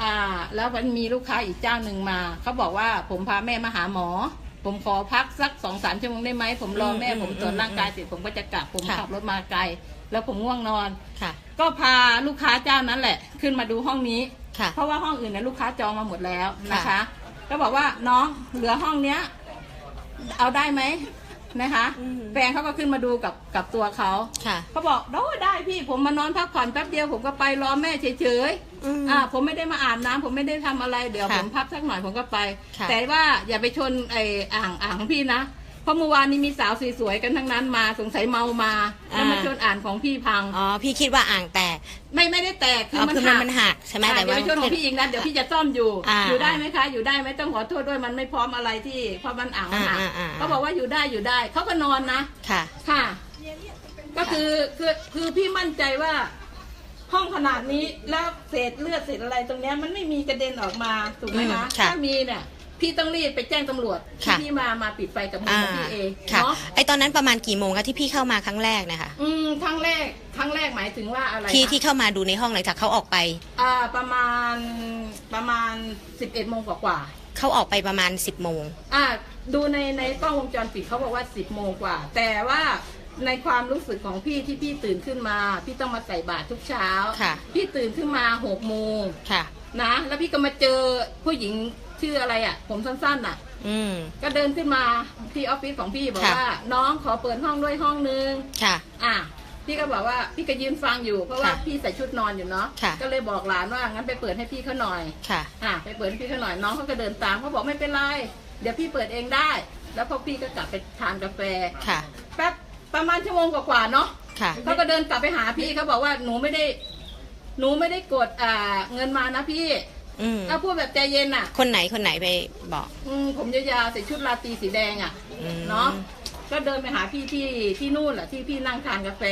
อ่า แล้วมันมีลูกค้าอีกเจ้าหนึ่งมาเขาบอกว่าผมพาแม่มาหาหมอ ผมขอพักสักสองสามชั่วโมงได้ไหมผมรอแม่อืมผมตรวจอืมร่างกายเสร็จผมก็จะกลับผมค่ะขับรถมาไกล แล้วผมง่วงนอน ค่ะ ก็พาลูกค้าเจ้านั้นแหละ ขึ้นมาดูห้องนี้ ค่ะ เพราะว่าห้องอื่นเนี่ยลูกค้าจองมาหมดแล้วนะคะ ค่ะ ก็บอกว่าน้องเหลือห้องเนี้ย เอาได้ไหมนะคะอืม แฟนเขาก็ขึ้นมาดูกับกับตัวเขา ค่ะ เขาบอกได้ได้พี่ผมมานอนพักผ่อนแป๊บเดียวผมก็ไปรอแม่เฉย อืมๆอ่าผมไม่ได้มาอาบน้ำผมไม่ได้ทำอะไรเดี๋ยวค่ะผมพักสักหน่อยผมก็ไป ค่ะ แต่ว่าอย่าไปชนไอ้อ่างอ่างของพี่นะเพราะเมื่อวานนี้มีสาวสวยๆกันทั้งนั้นมาสงสัยเมามาแล้วมาชนอ่างของพี่พัง อ๋อพี่คิดว่าอ่างแตกไม่ไม่ได้แตกอ๋อคือมันมันหักใช่ไหมอ่าแต่อย่าว่า ไปชนของพี่อีกนะเดี๋ยวพี่จะซ่อมอยู่อ่าอยู่ได้ไหมคะ อยู่ได้ไหมต้องขอโทษด้วยมันไม่พร้อมอะไรที่เพราะมันอ่างมันหักอ่าอ่าอ่า เขาบอกว่าอยู่ได้อยู่ได้เขาก็นอนนะ ค่ะ ค่ะ ก็คือคือคือพี่มั่นใจว่า ห้องขนาดนี้แล้วเศษเลือดเศษอะไรตรงเนี้ยมันไม่มีกระเด็นออกมาถูกไหมคะอืมค่ะ ถ้ามีเนี่ยพี่ต้องรีบไปแจ้งตำรวจที่ค่ะ พี่มามาปิดไฟกับมืออ่าของพี่เองค่ะ เนาะไอตอนนั้นประมาณกี่โมงคะที่พี่เข้ามาครั้งแรกนะคะ อืมครั้งแรกครั้งแรกหมายถึงว่าอะไรที่คะที่เข้ามาดูในห้องหลังจากเขาออกไป อ่าประมาณประมาณสิบเอ็ดโมงกว่าๆ เขาออกไปประมาณ 10บโมง อ่าดูในในกล้องวงจรปิดเขาบอกว่าสิบโมงกว่า แต่ว่า ในความรู้สึกของพี่ที่พี่ตื่นขึ้นมา พี่ต้องมาใส่บาตรทุกเช้า ค่ะ พี่ตื่นขึ้นมาหกโมงค่ะ นะ แล้วพี่ก็มาเจอผู้หญิงชื่ออะไรอะ่ะ ผมสั้นๆน่ะ อืม ก็เดินขึ้นมาที่ออฟฟิศของพี่บอกค่ะ ว่า น้องขอเปิดห้องด้วยห้องนึง ค่ะ อะพี่ก็บอกว่าพี่ก็ยืนฟังอยู่เพราะว่าค่ะพี่ใส่ชุดนอนอยู่เนาะค่ะ ก็เลยบอกหลานว่างั้นไปเปิดให้พี่เขาหน่อยค่ะ อะไปเปิดให้พี่เขาหน่อยน้องเขาก็เดินตามเขาบอกไม่เป็นไรเดี๋ยวพี่เปิดเองได้ แล้วพอพี่ก็กลับไปทานกาแฟ ค่ะ แป๊บ ประมาณชั่วโมงกว่าๆเนาะค่ะ เขาก็เดินกลับไปหาพี่เขาบอกว่าหนูไม่ได้ หนูไม่ได้กดอ่าเงินมานะพี่อืมถ้าพูดแบบใจเย็นอะ คนไหนคนไหนไปบอก อืมผมยาวๆใส่ชุดราตรีสีแดงอะ อืม เนาะก็เดินไปหาพี่ที่ที่นู่นแหละที่พี่นั่งทานกาแฟ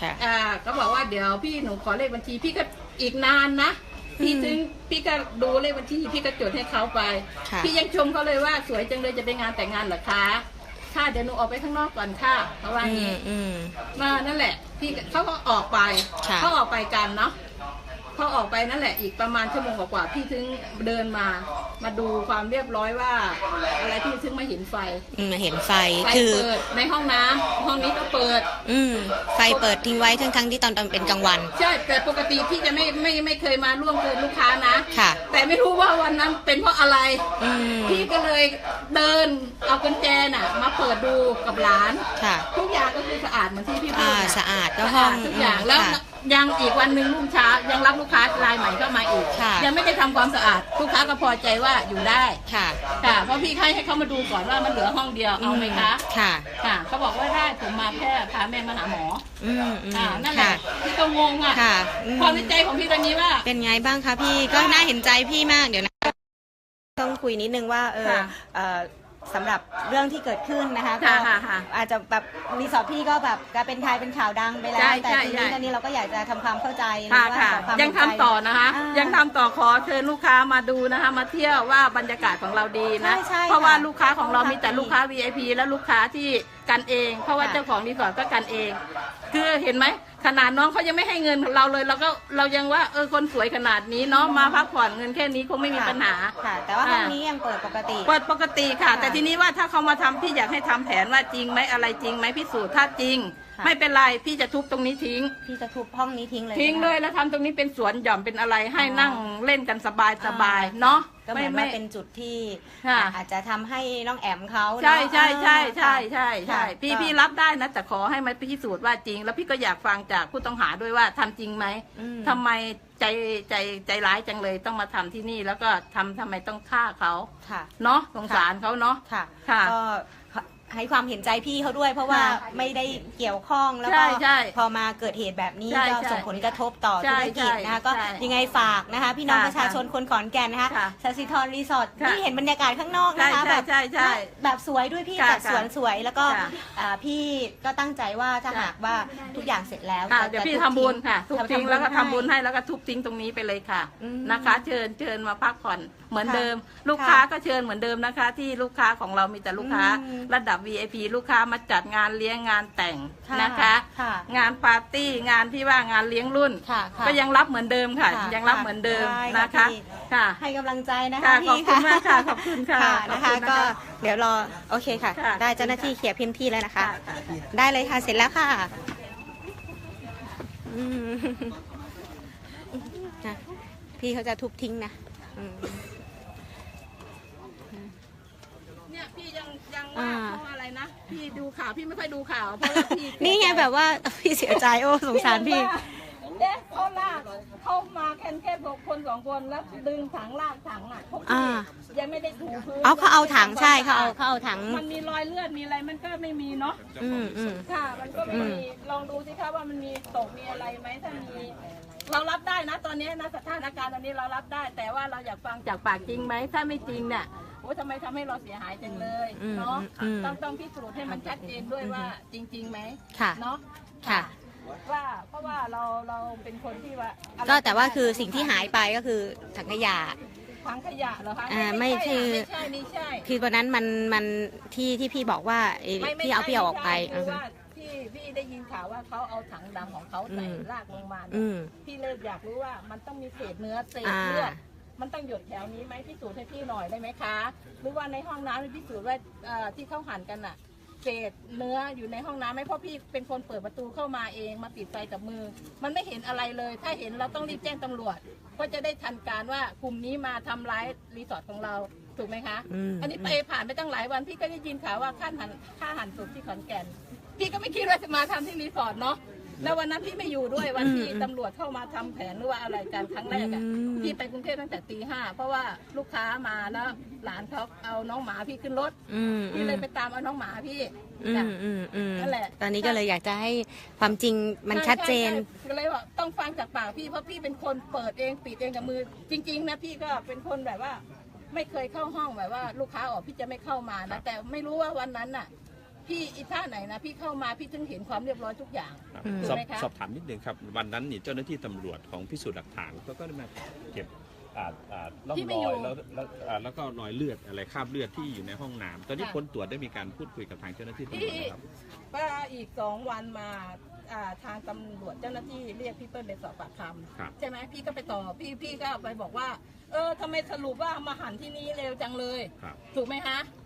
ค่ะ อ่าก็บอกว่าเดี๋ยวพี่หนูขอเลขบัญชีพี่ก็อีกนานนะพี่อืมถึงพี่ก็ดูเลขบัญชีพี่ก็จดให้เขาไป ค่ะ พี่ยังชมเขาเลยว่าสวยจังเลยจะไปงานแต่งงานเหรอคะ ค่ะเดี๋ยวหนูออกไปข้างนอกก่อนค่ะเขาว่าอย่างอืนี้มอืม มานั่นแหละ พี่ก็เขาก็ออกไปค่ะ เขาออกไปกันเนาะ เขาออกไปนั่นแหละอีกประมาณชั่วโมงกว่าๆพี่ถึงเดินมา มาดูความเรียบร้อยว่า อะไรพี่ถึงมาเห็นไฟอืมเห็นไฟไฟคือ เปิดในห้องน้ำห้องนี้ก็เปิด อืมไฟเปิดทิ้งไว้ทั้งทั้งๆที่ตอนตอนเป็นกลางวัน ใช่แต่ปกติพี่จะไม่ไม่ไม่เคยมาล่วงเกินลูกค้านะ ค่ะ แต่ไม่รู้ว่าวันนั้นเป็นเพราะอะไร อืมพี่ก็เลยเดินเอากุญแจน่ะ มาเปิดดูกับหลาน ค่ะ ทุกอย่างก็คือสะอาดเหมือนที่พี่พูอ่าดน่ะสะอาดก็สะห้ออางดทุกอย่างแล้วค่ะ ยังอีกวันหนึ่งรุ่งเช้ายังรับลูกค้ารายใหม่เข้ามาอีกค่ะยังไม่ได้ทำความสะอาดลูกค้าก็พอใจว่าอยู่ได้ค่ะค่ะเพราะพี่ให้ให้เขามาดูก่อนว่ามันเหลือห้องเดียวเอาไหมคะค่ะ ค่ะเขาบอกว่าได้ผมมาแค่พาแม่มาหาหมออืมอืมอ่านั่นแหละค่ะพี่ก็งงอะค่ะอืม ความในใจของพี่ตอนนี้ว่า เป็นไงบ้างคะพี่ก็น่าเห็นใจพี่มากเดี๋ยวนะ ต้องคุยนิดนึงว่าเออค่ะ เอ่อ สำหรับเรื่องที่เกิดขึ้นนะคะก็ค่ะค่ะค่ะอาจจะแบบรีสอร์ทพี่ก็แบบกลายเป็นไทยเป็นข่าวดังไปแล้ใช่ว แต่ใช่ทีนี้ใช่ ตอนนี้เราก็อยากจะทำความเข้าใจหรือค่ะว่าค่ะ ขอความยังทำเห็นใจต่อนะคะ อ่ายัยังทำต่อขอเชิญลูกค้ามาดูนะคะ มาเที่ยวว่าบรรยากาศของเราดีนะ ใช่ใช่เพราะว่าค่ะลูกค้าของเราห้องพักมีแต่ดีลูกค้า VIP และลูกค้าที่ กันเอง เพราะว่าค่ะ เจ้าของรีสอร์ทก็กันเอง คือเห็นไหมขนาดน้องเขายังไม่ให้เงินเราเลยเราก็เรายังว่าเออคนสวยขนาดนี้เนาะมาพักผ่อนเงินแค่นี้คงไม่มีค่ะปัญหา ค่ะ แต่ว่าห้องอ่านี้ยังเปิดปกติ เปิดปกติค่ะ ค่ะแต่ทีนี้ว่าถ้าเขามาทำพี่อยากให้ทำแผนว่าจริงไหมอะไรจริงไหมพิสูจน์ถ้าจริง ค่ะ ไม่เป็นไรพี่จะทุบตรงนี้ทิ้ง พี่จะทุบห้องนี้ทิ้งเลยทิ้งใช่ไหมเลยแล้วทำตรงนี้เป็นสวนหย่อมเป็นอะไรให้อ๋อนั่งเล่นกันสบายสบายอ่า เนาะ ก็เหมือนว่าเป็นจุดที่ค่ะอาจจะทำให้น้องแอมเขาเนอะใช่ใช่ใช่ใช่อ่าใช่ใช่ค่ะพี่ก็พี่รับได้นะแต่ขอให้มันพิสูจน์ว่าจริง แล้วพี่ก็อยากฟังจากผู้ต้องหาด้วยว่าทำจริงไหมอืมทำไมใจใจใจร้ายจังเลยต้องมาทำที่นี่แล้วก็ทำทำไมต้องฆ่าเขาค่ะเนาะสงสารเขาเนาะค่ะค่ะก็ ให้ความเห็นใจพี่เขาด้วย เพราะว่าค่ะไม่ได้เกี่ยวข้องแล้วใช่ก็ใช่พอมาเกิดเหตุแบบนี้ใช่ก็ใช่ส่งผลกระทบต่อใช่ธุรกิจนะคะใช่ก็ใช่ยังไงฝากนะคะ พี่น้องค่ะประชาชนคนขอนแก่นนะคะค่ะสัสิธรรีสอร์ทค่ะที่เห็นบรรยากาศข้างนอกนะคะใช่แบบใช่ใช่แบบสวยด้วยพี่ค่ะจัดสวนค่ะสวยแล้วก็ค่ะอ่าพี่ก็ตั้งใจว่าถ้าค่ะหากว่าทุกอย่างเสร็จแล้วค่ะจะเดี๋ยวพี่จะทำบุญค่ะทุบทำทิ้งแล้วก็ทำบุญให้ให้แล้วก็ทุบทิ้งตรงนี้ไปเลยค่ะอืมนะคะ เชิญเชิญมาพักผ่อนเหมือนค่ะเดิม ลูกค้าก็เชิญเหมือนเดิมนะคะ ที่ลูกค้าของเรามีแต่ลูกค้าอืมระดับดับ VIP ลูกค้ามาจัดงานเลี้ยงงานแต่งค่ะนะคะ ค่ะงานปาร์ตี้งานที่ว่างานเลี้ยงรุ่น ค่ะค่ะก็ยังรับเหมือนเดิมค่ะ ค่ะยังรับเหมือนเดิมได้นะคะพี่ค่ะให้กำลังใจนะคะค่ะพี่ขอบคุณมากค่ะขอบคุณค่ะนะขอบคะคุณนะคะก็เดี๋ยวรอโอเคค่ะ ค่ะ ได้เจ้าหน้าที่เคลียร์พื้นที่แล้วนะคะ ค่ะค่ะ ได้เลยค่ะ เสร็จแล้วค่ะอืมนะพี่เขาจะทุบทิ้งนะอืม เนี่ย พี่ยังยังว่าอ่าเพราะอะไรนะ พี่ดูข่าวพี่ไม่ค่อยดูข่าวเพราะว่าพี่นี่ไงแบบว่าพี่เสียใจโอ้สงสารพี่เด็กเขาลากเขามาแค่แค่บอกคนสองคนแล้วดึงถังลากถังอะพวกอ่าพี่ยังไม่ได้ถูพื้นเอาเขาเอาถังใช่เขาเอาเขาเอาถัง มันมีรอยเลือดมีอะไรมันก็ไม่มีเนาะอืมอืมค่ะ มันก็ไม่มีลองดูสิคะว่ามันมีตกมีอะไรไหมถ้ามีเรารับได้นะตอนนี้นะสถานการณ์ตอนนี้เรารับได้ แต่ว่าเราอยากฟังจากปากจริงไหมถ้าไม่จริงเนี่ย โอ้ทำไมทำให้เราเสียหายจังเลยเนาะอืมต้องต้องพิสูจน์ให้มันชัดเจนด้วยว่าจริงๆไหมค่ะ เนาะค่ะ ว่าเพราะว่าเราเราเป็นคนที่ว่าอะไรก็แต่ว่าคือสิ่งที่หายไปก็คือถังขยะ ถังขยะเหรอคะอ่าไม่ใช่ไม่ใช่ไม่ใช่ คือวันนั้นมันมันที่ที่พี่บอกว่าเอ่อไม่ไม่พี่เอาใช่พี่เอาออกไปม่ใช่คือว่าพี่พี่ได้ยินข่าวว่าเขาเอาถังดำของเขาใส่อืม ลากลงมาเนี่ยอืม พี่เลยอยากรู้ว่ามันต้องมีเศษเนื้อเศษอ่า เลือด มันต้องหยดแถวนี้ไหมพิสูจน์ให้พี่หน่อยได้ไหมคะ หรือว่าในห้องน้ำมีพิสูจน์ว่าเอ่อที่เขาหั่นกันอะเศษเนื้ออยู่ในห้องน้ำไหมเพราะพี่เป็นคนเปิดประตูเข้ามาเองมาปิดไฟกับมือ มันไม่เห็นอะไรเลย ถ้าเห็นเราต้องรีบแจ้งตำรวจ ก็จะได้ทันการว่ากลุ่มนี้มาทำร้ายรีสอร์ทของเราถูกไหมคะอืมอันนี้ไปผ่านไปตั้งหลายวันพี่ก็ได้ยินข่าวว่าค่าหันค่าหันศพที่ขอนแก่น พี่ก็ไม่คิดว่าจะมาทำที่รีสอร์ทเนาะ แล้ววันนั้นพี่ไม่อยู่ด้วยวันที่อืมตำรวจเข้ามาทำแผนหรือว่าอะไรกันครั้งแรกอะอืม พี่ไปกรุงเทพตั้งแต่ตีห้าเพราะว่าลูกค้ามาแล้วหลานเขาเอาน้องหมาพี่ขึ้นรถอืมอืพี่มเลยไปตามเอาน้องหมาพี่อืจ้ะ มอืมอืมนั่นแหละ ตอนนี้ก็เลยอยากจะให้ความจริงมันใช่ชัดเจน ใช่ใช่ก็เลยว่าต้องฟังจากปากพี่เพราะพี่เป็นคนเปิดเองปิดเองกับมือ จริง ๆ นะพี่ก็เป็นคนแบบว่า ไม่เคยเข้าห้องแบบว่า ลูกค้าออกพี่จะไม่เข้ามานะแต่ไม่รู้ว่าวันนั้นน่ะ พี่อีท่าไหนนะพี่เข้ามาพี่ถึงเห็นความเรียบร้อยทุกอย่าง ครับอืม สอบถูกไหมคะ สอบถามนิดนึงครับ วันนั้นนี่เจ้าหน้าที่ตำรวจของพิสูจน์หลักฐานก็ก็ได้มาเก็บอ่าอ่าร่องที่ไม่รอยู่อยแล้วแล้วอ่าแล้วก็รอยเลือดอะไรคราบเลือดที่อยู่ในห้องน้ำตอนนี้ค่ะผลตรวจได้มีการพูดคุยกับทางเจ้าหน้าที่ตำรวจนะครับว่าอีกสองวันมาอ่าทางตำรวจเจ้าหน้าที่เรียกพี่เปิ้ลไปสอบปากคครับำใช่ไหมพี่ก็ไปต่อพี่พี่ก็ไปบอกว่า เออทำไมสรุปว่ามาหันที่นี่เร็วจังเลย ครับ ถูกไหมคะครับ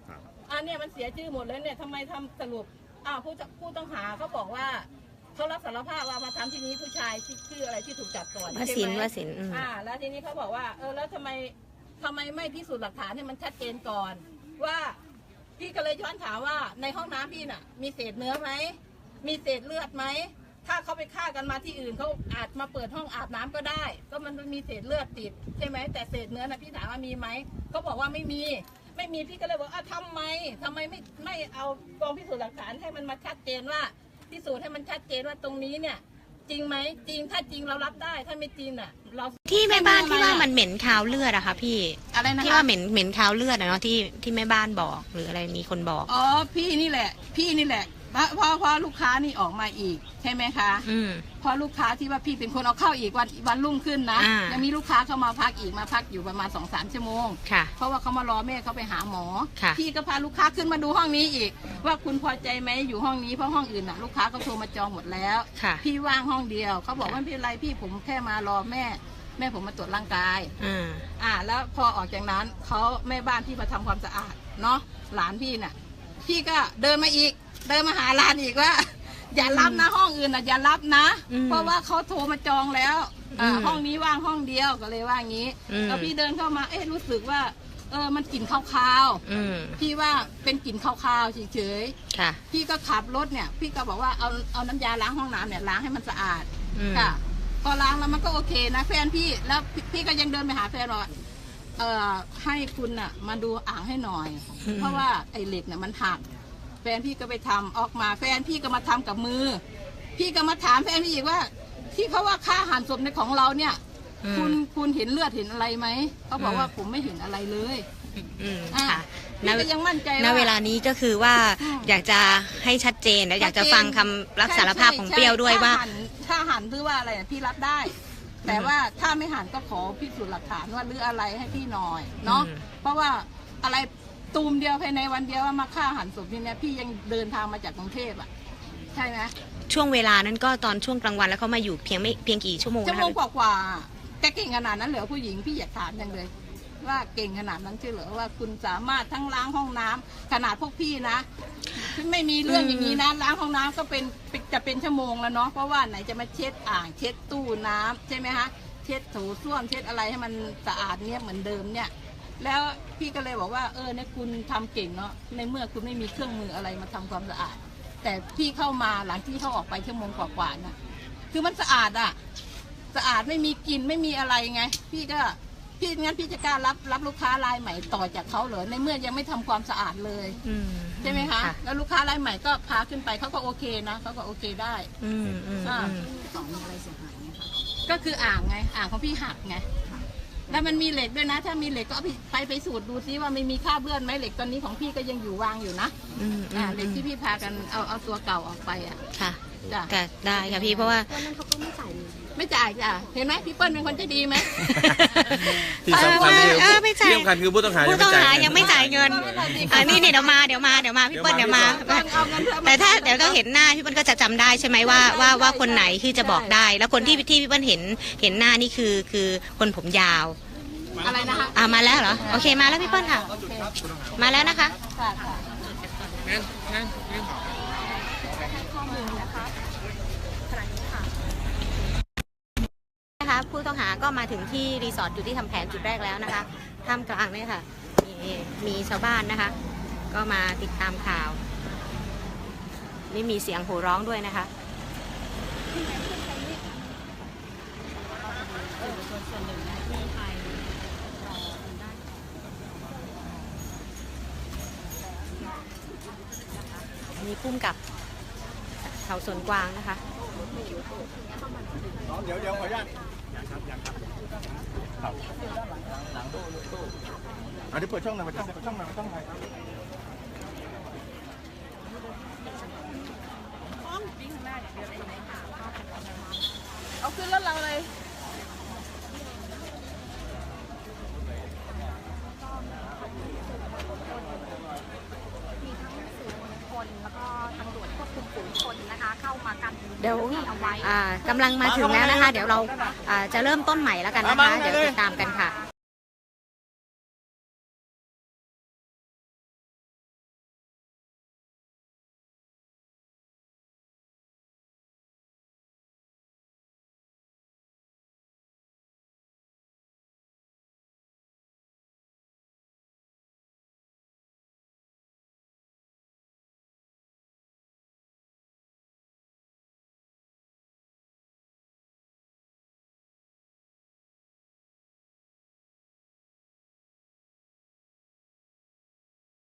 อันเนี้ยมันเสียชื่อหมดเลยเนี่ยทำไมทำสรุปอ้าวผู้จะผู้ต้องหาเขาบอกว่าเขารับสารภาพว่ามาทำที่นี้ผู้ชายที่ชื่ออะไรที่ถูกจับก่อนวใช่สินไหม วสินอืม อ่าแล้วทีนี้เขาบอกว่า เออแล้วทำไมทำไมไม่พิสูจน์หลักฐานให้มันชัดเจนก่อน ว่าพี่ก็เลยย้อนถามว่าในห้องน้ำพี่น่ะ มีเศษเนื้อไหมมีเศษเลือดไหมถ้าเขาไปฆ่ากันมาที่อื่นเขาอาจมาเปิดห้องอาบน้ำก็ได้ ก็มันมีเศษเลือดติดใช่ไหมแต่เศษเนื้อนะพี่ถามว่ามีไหมเขาบอกว่าไม่มี ไม่มีพี่ก็เลยบอกอะทำไมทำไมไม่ไม่เอากองพิสูจน์หลักฐานให้มันมาชัดเจนว่าพิสูจน์ให้มันชัดเจนว่าตรงนี้เนี่ย จริงไหมจริงถ้าจริงเรารับได้ถ้าไม่จริงน่ะ เราที่แม่บ้านที่ว่ามันเหม็นคาวเลือดอะค่ะพี่อะไรนะที่ว่าเหม็นเหม็นคาวเลือดอะเนาะที่ที่แม่บ้านบอกหรืออะไรมีคนบอก อ๋อพี่นี่แหละ พี่นี่แหละ เพราะเพราะเพราะลูกค้านี่ออกมาอีกใช่ไหมคะอืมเพราะลูกค้าที่ว่าพี่เป็นคนเอาเข้าอีกวันวันรุ่งขึ้นนะ อ่ายั ยังมีลูกค้าเข้ามาพักอีกมาพักอยู่ประมาณสองสามชั่วโมง ค่ะ เพราะว่าเขามารอแม่เขาไปหาหมอ ค่ะพี่ก็พาลูกค้าขึ้นมาดูห้องนี้อีก ว่าคุณพอใจไหมอยู่ห้องนี้เพราะห้องอื่นน่ะ ลูกค้าเขาโทรมาจองหมดแล้ว ค่ะพี่ว่างห้องเดียวเขาบอกว่าไม่เป็นไรพี่ผมแค่มารอแม่ แม่ผมมาตรวจร่างกายอืมอ่าแล้วพอออกจากนั้นเขาแม่บ้านที่มาทำความสะอาดเนาะหลานพี่น่ะ พี่ก็เดินมาอีก เดินมาหาหลานอีกว่า อย่ารับนะห้องอื่นน่ะอย่ารับนะ อืมเพราะว่าเขาโทรมาจองแล้วอ่าอืมห้องนี้ว่างห้องเดียวก็เลยว่างี้ อืม แล้วพี่เดินเข้ามาเอ๊ะรู้สึกว่า เออมันกลิ่นคาวอืมๆพี่ว่าเป็นกลิ่นคาวๆเฉยค่ะ ๆพี่ก็ขับรถเนี่ย พี่ก็บอกว่าเอาเอาน้ำยาล้างห้องน้ำเนี่ยล้างให้มันสะอาด อืม ค่ะพอล้างแล้วมันก็โอเคนะแฟนพี่แล้วพี่พี่ก็ยังเดินไปหาแฟนว่าเอ่อให้คุณน่ะมาดูอ่างให้หน่อย อืม เพราะว่าไอ้เหล็กเนี่ยมันหัก แฟนพี่ก็ไปทำออกมาแฟนพี่ก็มาทำกับมือ พี่ก็มาถามแฟนพี่อีกว่า ที่เขาว่าค่าอาหารศพในของเราเนี่ยอืมคุณคุณเห็นเลือดเห็นอะไรไหมเขาบอกอืมว่าผมไม่เห็นอะไรเลยอืมอ่าค่ะพี่ก็ยังมั่นใจณว่าเวลานี้ก็คือว่าอืมอยากจะให้ชัดเจนและอยากจะชัดเจนฟังคำรับสารภาพของเปรี้ยวด้วยว่า ถ้หันถ้าหันหรือว่าอะไรอะพี่รับได้ แต่ว่าถ้าไม่หันก็ขอพิสูจน์หลักฐานว่าหรืออะไรให้พี่หน่อยเนาะอืมเพราะว่าอะไร ตูมเดียวภายในวันเดียวว่ามาฆ่าหันศพที่เนี้ยพี่ยังเดินทางมาจากกรุงเทพอะ ใช่ไหมช่วงเวลานั้นก็ตอนช่วงกลางวันแล้วเขามาอยู่เพียงไม่เพียงกี่ชั่วโมงชั่วนะโมคะงกว่าๆอะแกเก่งขนาดนั้นเหรอผู้หญิงพี่อยากถามจังเลย ว่าเก่งขนาดนั้นใช่เหรอว่าคุณสามารถทั้งล้างห้องน้ำขนาดพวกพี่นะไม่มีเรื่องอย่างนี้นะล้างห้องน้ำก็เป็นเป็นจะเป็นชั่วโมงแล้วเนาะเพราะว่าไหนจะมาเช็ดอ่างเช็ดตู้น้ำใช่ไหมคะเช็ดถูส้วมเช็ดอะไรให้มันสะอาดเนี่ยเหมือนเดิมเนี่ย แล้วพี่ก็เลยบอกว่า เออเนี่ยคุณทำเก่งเนาะในเมื่อคุณไม่มีเครื่องมืออะไรมาทำความสะอาด แต่พี่เข้ามาหลังที่เขาออกไปชั่วโมงกว่าๆน่ะคือมันสะอาดอะสะอาดไม่มีกลิ่นไม่มีอะไรไง พี่ก็พี่งั้นพี่จะกล้ารับรับลูกค้ารายใหม่ต่อจากเขาเหรอในเมื่อยังไม่ทำความสะอาดเลยอืมใช่ไหมคะ แล้วลูกค้ารายใหม่ก็พาขึ้นไปเขาก็โอเคนะเขาก็โอเคได้ อืมอืมอ่าอืมก็คืออ่างไง อ่างของพี่หักไง แล้วมันมีเหล็กด้วยนะ ถ้ามีเหล็กก็เอาไปไปไปสูตรดูซิว่าไม่มีค่าเบื้อนไหมเหล็กตอนนี้ของพี่ก็ยังอยู่วางอยู่นะอืมอือ่ามเหล็กที่พี่พากันเอาเอาตัวเก่าออกไปอะค่ะจ้ะแต่ได้ค่ะพี่เพราะว่าไม่ จ่ายจ้ะเห็นไหมพี่เปิ้ลเป็นคนใจดีไหม ที่สำคัญคือเออไม่จ่ายที่สำคัญคือผู้ต้องหาผู้ต้องหายังไม่จ่ายเงินเงินอ่านี่เนี่ยเดี๋ยวมาเดี๋ยวมาเดี๋ยวมาพี่เปิ้ลเดี๋ยวมา เอาเงินเพื่อมแต่ถ้าเดี๋ยวต้องเห็นหน้าพี่เปิ้ลก็จะจำได้ใช่ไหมว่าว่าว่าคนไหนคือจะบอกได้ แล้วคนที่ที่พี่เปิ้ลเห็นเห็นหน้านี่คือคือคนผมยาวอะไรนะคะ อ่ามาแล้วเหรอโอเคมาแล้วพี่เปิ้ลค่ะโอเคมาแล้วนะคะค่ะค่ะนะคะ ผู้ต้องหาก็มาถึงที่รีสอร์ทจุดที่ทำแผนจุดแรกแล้วนะคะท่ามกลางเนี่ยค่ะมีมีชาวบ้านนะคะ ก็มาติดตามข่าวนี่มีเสียงโห่ร้องด้วยนะคะมีพุ่มกับเขาสวนกวางนะคะ เดี๋ยวเดี๋ยวขออนุญาตอันนี้เปิดช่องหน่อยเปิดช่องเปิดช่องหน่อยเปิดช่องหน่อยเอาขึ้นรถเราเลย มีทั้งสื่อมวลชนแล้วก็ตำรวจควบคุมฝูงชนนะคะ เข้ามากัน เดี๋ยวพื้นที่เอาไว้อ่ากำลังมาถึงแล้วนะคะ เดี๋ยวเราอ่าจะเริ่มต้นใหม่แล้วกันนะคะ เดี๋ยวติดตามกันค่ะ